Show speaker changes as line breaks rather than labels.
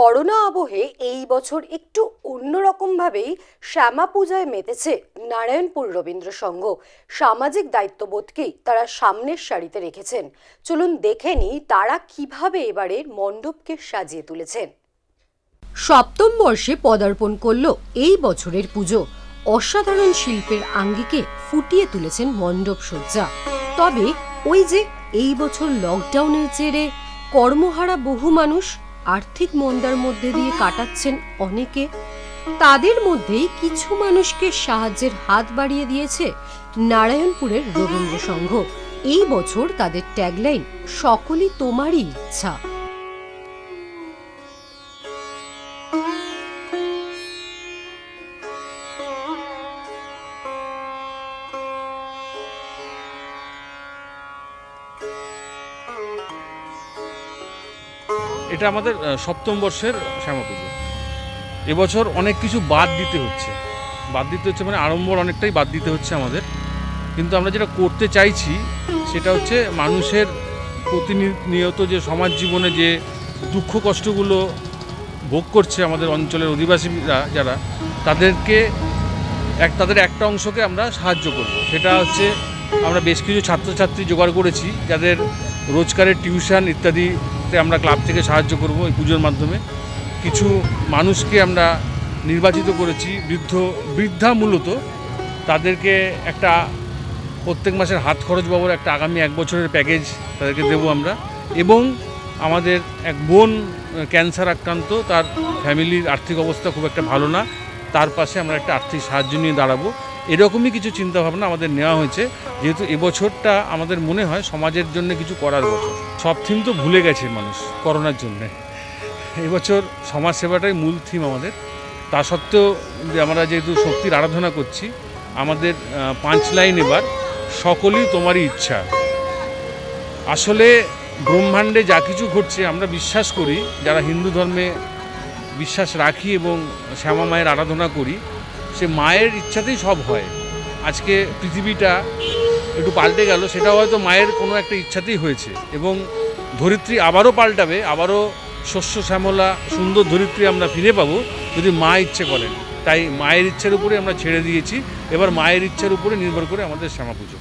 Corona আবহে এই বছর একটু অন্যরকমভাবেই শ্যামা পূজায় মেতেছে নারায়ণপুর রবীন্দ্র সংঘ। সামাজিক দায়িত্ববোধকেই তারা সামনের সারিতে রেখেছেন। চলুন দেখে নিই তারা কীভাবে এবারের মণ্ডপকে সাজিয়ে তুলেছেন। সপ্তম বর্ষে পদার্পণ করল এই বছরের পুজো। অসাধারণ শিল্পের আঙ্গিকে ফুটিয়ে তুলেছেন মণ্ডপ সজ্জা। তবে ওই যে এই বছর লকডাউনের জেরে কর্মহারা বহু মানুষ আর্থিক মন্দার মধ্যে দিয়ে কাটাচ্ছেন অনেকে। তাদের মধ্যেই কিছু মানুষকে সাহায্যের হাত বাড়িয়ে দিয়েছে নারায়ণপুরের রবীন্দ্র সংঘ। এই বছর তাদের ট্যাগলাইন সকলই তোমারই ইচ্ছা।
এটা আমাদের সপ্তম বর্ষের শ্যামা পুজো। এবছর অনেক কিছু বাদ দিতে হচ্ছে। বাদ দিতে হচ্ছে মানে আড়ম্বর অনেকটাই বাদ দিতে হচ্ছে আমাদের। কিন্তু আমরা যেটা করতে চাইছি, সেটা হচ্ছে মানুষের প্রতিনিয়ত যে সমাজ জীবনে যে দুঃখ কষ্টগুলো ভোগ করছে আমাদের অঞ্চলের অধিবাসীরা যারা, তাদেরকে এক, তাদের একটা অংশকে আমরা সাহায্য করব। সেটা হচ্ছে আমরা বেশ কিছু ছাত্রছাত্রী জোগাড় করেছি, যাদের রোজগারের টিউশন ইত্যাদিতে আমরা ক্লাব থেকে সাহায্য করব এই পুজোর মাধ্যমে। কিছু মানুষকে আমরা নির্বাচিত করেছি, বৃদ্ধ, বৃদ্ধা মূলত। তাদেরকে একটা প্রত্যেক মাসের হাত খরচ বাবর একটা আগামী এক বছরের প্যাকেজ তাদেরকে দেবো আমরা। এবং আমাদের এক বোন ক্যান্সার আক্রান্ত, তার ফ্যামিলির আর্থিক অবস্থা খুব একটা ভালো না। তার পাশে আমরা একটা আর্থিক সাহায্য নিয়ে দাঁড়াবো। এরকমই কিছু চিন্তাভাবনা আমাদের নেওয়া হয়েছে, যেহেতু এবছরটা আমাদের মনে হয় সমাজের জন্য কিছু করার বছর সব থিম তো ভুলে গেছে মানুষ করোনার জন্যে। এবছর সমাজসেবাটাই মূল থিম আমাদের। তা সত্ত্বেও যে আমরা যেহেতু শক্তির আরাধনা করছি, আমাদের পাঁচ লাইন এবার, সকলই তোমারই ইচ্ছা। আসলে ব্রহ্মাণ্ডে যা কিছু ঘটছে, আমরা বিশ্বাস করি, যারা হিন্দু ধর্মে বিশ্বাস রাখি এবং শ্যামা মায়ের আরাধনা করি সে মায়ের ইচ্ছাতেই সব হয়। আজকে পৃথিবীটা একটু পাল্টে গেল সেটা হয়তো মায়ের কোনো একটা ইচ্ছাতেই হয়েছে। এবং ধরিত্রী আবারও পাল্টাবে, আবারও শস্য শ্যামলা সুন্দর ধরিত্রী আমরা ফিরে পাবো যদি মা ইচ্ছে করেন। তাই মায়ের ইচ্ছার উপরে আমরা ছেড়ে দিয়েছি। এবার মায়ের ইচ্ছার উপরে নির্ভর করে আমাদের শ্যামা পুজো